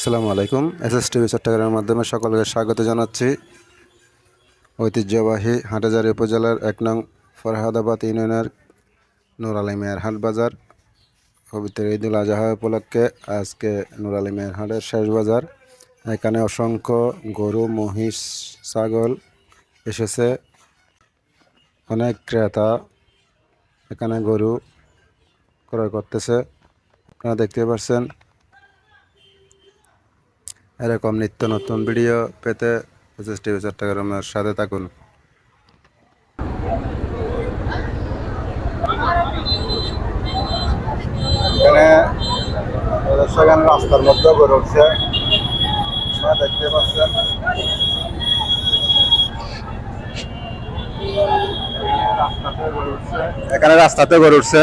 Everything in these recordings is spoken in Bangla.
আসসালামু আলাইকুম। এস এস টিভি চট্টগ্রামের মাধ্যমে সকলকে স্বাগত জানাচ্ছি। ঐতিহ্যবাহী হাটাজারি উপজেলার এক নং ফরহাদাবাদ ইউনিয়নের নুর আলী মেয়ের হাট বাজার। পবিত্র ঈদুল আজহা উপলক্ষে আজকে নুর আলী মেয়ের হাটের শেষ বাজার। এখানে অসংখ্য গরু, মহিষ, ছাগল এসেছে। অনেক ক্রেতা এখানে গরু ক্রয় করতেছে। আপনারা দেখতে পাচ্ছেন এরকম নিত্য নতুন ভিডিও পেতে টিভি চট্টগ্রামের সাথে থাকুন। এখানে সেখানে রাস্তার মধ্যে গড়ে উঠছে। দেখতে পাচ্ছেন। এখানে রাস্তাতে গড়ে উঠছে।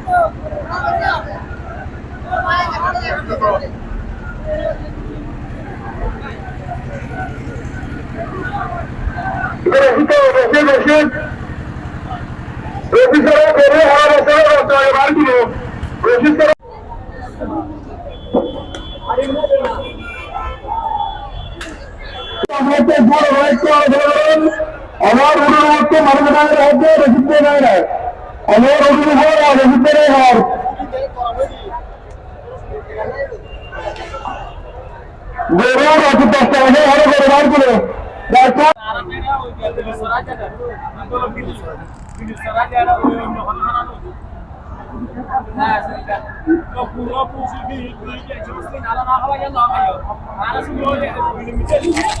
ও মানুষের এই সামর্থ্য ছিল না বড় বড় করে ঢুকো এখানে ঢুকো বসে বসে Rashid Amor ogni ora, ogni peregar. गोरों का कुछ दस्ता है हर गोरों के लिए दस्ता पूरा पूछ भी ठीक है जो उसने नाला ना हवा या ना हवा यार आना सुनो ये minute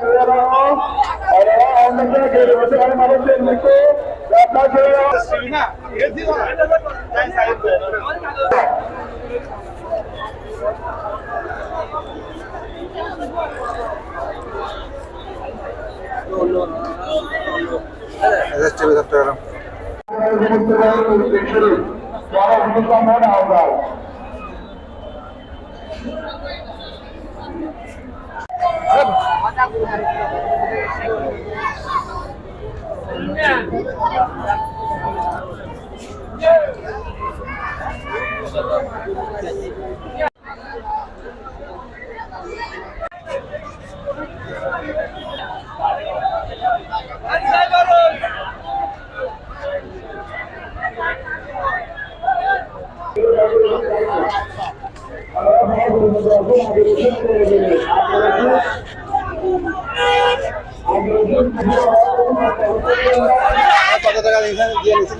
Ahora vamos a aumentar que el Consejo de Marcelo S S TV Chattogram কত টাকা দিয়ে নিয়েছেন